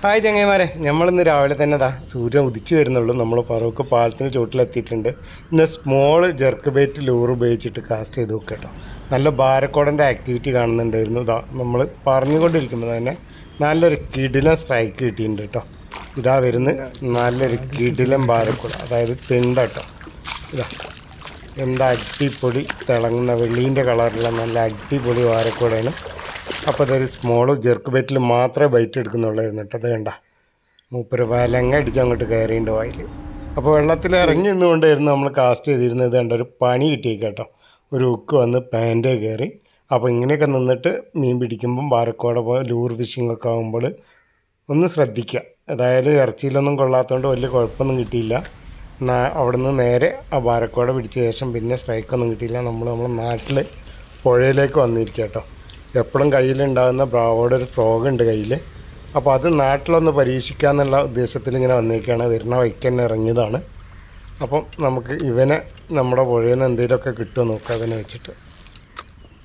Hi ചങ്ങന്മാരെ നമ്മളിന്ന് രാവിലെ തന്നെ ദാ സൂര്യൻ ഉദിച്ചു വരുന്നുള്ളൂ. നമ്മൾ പറവൊക്കെ പാലത്തിന് ചുവട്ടിലെത്തിയിട്ടുണ്ട്. ഇന്ന് സ്മോൾ ജെർക്ക് ബൈറ്റ് ലൂർ ഉപയോഗിച്ചിട്ട് കാസ്റ്റ് ചെയ്ത് നോക്കുക കേട്ടോ. നല്ല ബാരക്കോടന്റെ ആക്ടിവിറ്റി കാണുന്നുണ്ടായിരുന്നു. ഇതാ നമ്മൾ പറഞ്ഞുകൊണ്ടിരിക്കുമ്പോൾ തന്നെ നല്ലൊരു കിടിലം സ്ട്രൈക്ക് കിട്ടിയിട്ടുണ്ട് കേട്ടോ. ഇതാ വരുന്ന നല്ലൊരു കിടിലം ബാരക്കോട. അതായത് തിണ്ട കേട്ടോ. ഇതാ. എന്താ അടിപൊളി തിളങ്ങുന്ന വെള്ളീന്റെ കളറിലുള്ള നല്ല അടിപൊളി വാരക്കോടയാണ് അപ്പോൾ അതൊരു സ്മോൾ ജെർക്ക് ബൈറ്റിൽ മാത്രമേ ബൈറ്റ് എടുക്കുന്നുള്ളായിരുന്നു എന്നിട്ട് അത് കണ്ട. മൂപ്പര് വലങ്ങ അടിച്ച് അങ്ങോട്ട് കയറിയുണ്ട് വായിൽ അപ്പോൾ വെള്ളത്തിൽ ഇറങ്ങി നിന്നുകൊണ്ടായിരുന്നു നമ്മൾ കാസ്റ്റ് ചെയ്തിരുന്നത്. കണ്ട ഒരു പണി കിട്ടി കേട്ടോ ഒരു ഉക്ക് വന്ന് പാന്റേ കയറി. അപ്പോൾ ഇങ്ങനെയൊക്കെ നിന്നിട്ട് മീൻ പിടിക്കുമ്പം ബാരക്കോട പോലെ ലൂർ ഫിഷിംഗ് ഒക്കെ ആകുമ്പോൾ ഒന്ന് ശ്രദ്ധിക്കുക അതായത് ഇറച്ചിയിലൊന്നും കൊള്ളാത്തതുകൊണ്ട് വലിയ കുഴപ്പമൊന്നും കിട്ടിയില്ല. അവിടെ അവിടുന്ന് നേരെ ആ ബാരക്കോട പിടിച്ച ശേഷം പിന്നെ സ്ട്രൈക്കൊന്നും കിട്ടിയില്ല. നമ്മൾ നമ്മുടെ നാട്ടിൽ പുഴയിലേക്ക് വന്നിരിക്കുക കേട്ടോ എപ്പോഴും കയ്യിലുണ്ടാകുന്ന ബ്രാവോടെ ഒരു ഫ്രോഗ് ഉണ്ട് കയ്യിൽ അപ്പോൾ അത് നാട്ടിലൊന്ന് പരീക്ഷിക്കാമെന്നുള്ള ഉദ്ദേശത്തിൽ ഇങ്ങനെ വന്നിരിക്കുകയാണ് വരുന്ന വഴിക്ക് തന്നെ ഇറങ്ങിയതാണ്. അപ്പം നമുക്ക് ഇവനെ നമ്മുടെ പുഴയിൽ നിന്ന് എന്തെങ്കിലുമൊക്കെ കിട്ടുമോ നോക്കാം അതിനെ വെച്ചിട്ട്.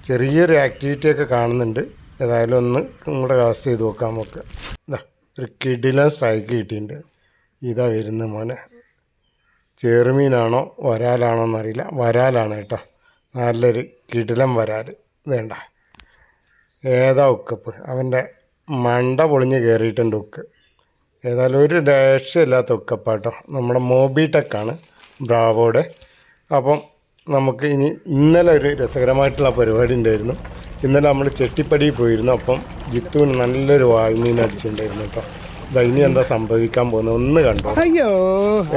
ചെറിയൊരു ആക്ടിവിറ്റിയൊക്കെ കാണുന്നുണ്ട്. ഏതായാലും ഒന്ന് നമ്മുടെ കാസ്റ്റ് ചെയ്ത് നോക്കാം നമുക്ക്. ഇതാ ഒരു കിടിലൻ സ്ട്രൈക്ക് കിട്ടിയിട്ടുണ്ട്. ഇതാ വരുന്ന മോനെ. ചെറുമീനാണോ വരാലാണോ എന്നറിയില്ല. വരാലാണ് കേട്ടോ. നല്ലൊരു കിടിലം വരാൽ വേണ്ട. ഏതാ ഉക്കപ്പ് അവന്റെ മണ്ട പൊളിഞ്ഞ് കയറിയിട്ടുണ്ട് ഉക്ക്. ഏതായാലും ഒരു രക്ഷയില്ലാത്ത ഉക്കപ്പാട്ടോ. നമ്മുടെ മോബിടെക്കാണ് ബ്രാവോടെ അപ്പം നമുക്ക് ഇനി ഇന്നലെ ഒരു രസകരമായിട്ടുള്ള പരിപാടി ഉണ്ടായിരുന്നു. ഇന്നലെ നമ്മൾ ചെട്ടിപ്പടിയിൽ പോയിരുന്നു. അപ്പം ജിത്തുവിന് നല്ലൊരു വാൽമീൻ അടിച്ചിട്ടുണ്ടായിരുന്നു കേട്ടോ. ഇനി എന്താ സംഭവിക്കാൻ പോകുന്നത്? ഒന്ന് കണ്ടോ? അയ്യോ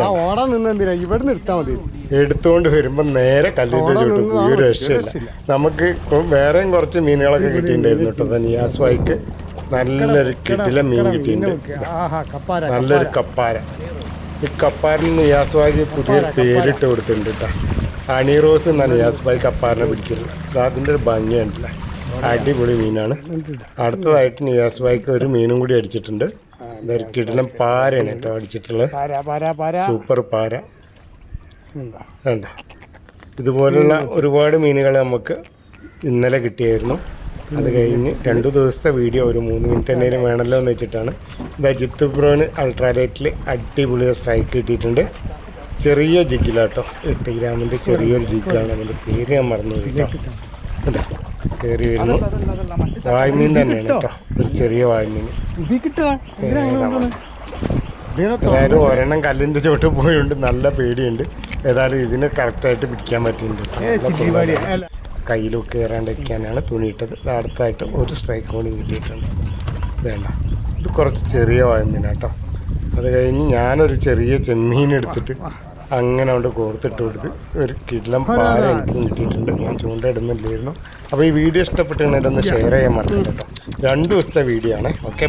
ആ ഓടാൻ നിന്ന് എന്തിനാ? ഇവിടെ നിർത്താ മതി. എടുത്തുകൊണ്ട് വരുമ്പോ നേരെ കല്ലിന്റെ ചുട്ട് നിന്ന് ഒരു രക്ഷയില്ല. നമുക്ക് വേറെയും കുറച്ച് മീനുകളൊക്കെ കിട്ടിയിട്ടുണ്ടായിരുന്നു കേട്ടോ നിയാസ് വൈക്ക് നല്ലൊരു കിട്ടില മീൻ കിട്ടിയിട്ടുണ്ട്. നല്ലൊരു കപ്പാര. ഈ കപ്പാരന് നിയാസ് വായിക്ക് പുതിയ പേരിട്ട് കൊടുത്തിട്ടുണ്ട് കേട്ടോ. ഹണി റോസ് എന്നാണ് നിയാസ് വായി കപ്പാറിനെ പിടിക്കുന്നത് അതിന്റെ ഒരു ഭംഗിയുണ്ടല്ലേ അടിപൊളി മീനാണ്. അടുത്തതായിട്ട് നിയാസ് വായിക്ക് ഒരു മീനും കൂടി അടിച്ചിട്ടുണ്ട്. ഇതൊരു കിടിലം പാരയാണ് കേട്ടോ അടിച്ചിട്ടുള്ളത്. സൂപ്പർ പാര. വേണ്ട ഇതുപോലുള്ള ഒരുപാട് മീനുകൾ നമുക്ക് ഇന്നലെ കിട്ടിയായിരുന്നു. അത് കഴിഞ്ഞ് രണ്ടു ദിവസത്തെ വീഡിയോ ഒരു മൂന്ന് മിനിറ്റ് എന്തെങ്കിലും വേണമല്ലോ എന്ന് വെച്ചിട്ടാണ്. ഇതാ ജിത്തു ബ്രോന് അൾട്രാലൈറ്റിൽ അടിപൊളി സ്ട്രൈക്ക് കിട്ടിയിട്ടുണ്ട്. ചെറിയ ജിഗിലാട്ടോ എട്ട് ഗ്രാമിന്റെ ചെറിയൊരു ജിഗാണ് അതിന്റെ പേര് ഞാൻ മറന്നു കേട്ടോ. അതെ കയറി വരുന്നു. വായ്മീൻ തന്നെയാണ് കേട്ടോ? ഒരു ചെറിയ വായ്മീൻ. ഏതായാലും ഒരെണ്ണം കല്ലിന്റെ ചോട്ട് പോയുണ്ട് നല്ല പേടിയുണ്ട്. ഏതായാലും ഇതിനെ കറക്റ്റായിട്ട് പിടിക്കാൻ പറ്റിയിട്ടുണ്ട്. കയ്യിലൊക്കെ കയറാണ്ടിരിക്കാനാണ് തുണിയിട്ടത്. അടുത്തായിട്ട് ഒരു സ്ട്രൈക്ക് കൂടി കിട്ടിയിട്ടുണ്ട്. വേണ്ട ഇത് കുറച്ച് ചെറിയ വായ്മീനാട്ടോ അത് കഴിഞ്ഞ് ഞാനൊരു ചെറിയ ചെമ്മീൻ എടുത്തിട്ട് അങ്ങനെ കൊണ്ട് കോർത്തിട്ട് കൊടുത്ത് ഒരു കിടിലം പാല എനിക്ക് കിട്ടിയിട്ടുണ്ട്. ഞാൻ ചൂണ്ടയിടുന്നില്ലായിരുന്നു അപ്പോൾ ഈ വീഡിയോ ഇഷ്ടപ്പെട്ടുണ്ടെങ്കിൽ ഒന്ന് ഷെയർ ചെയ്യാൻ മറക്കില്ല കേട്ടോ. രണ്ട് ദിവസത്തെ വീഡിയോ ആണ്. ഓക്കെ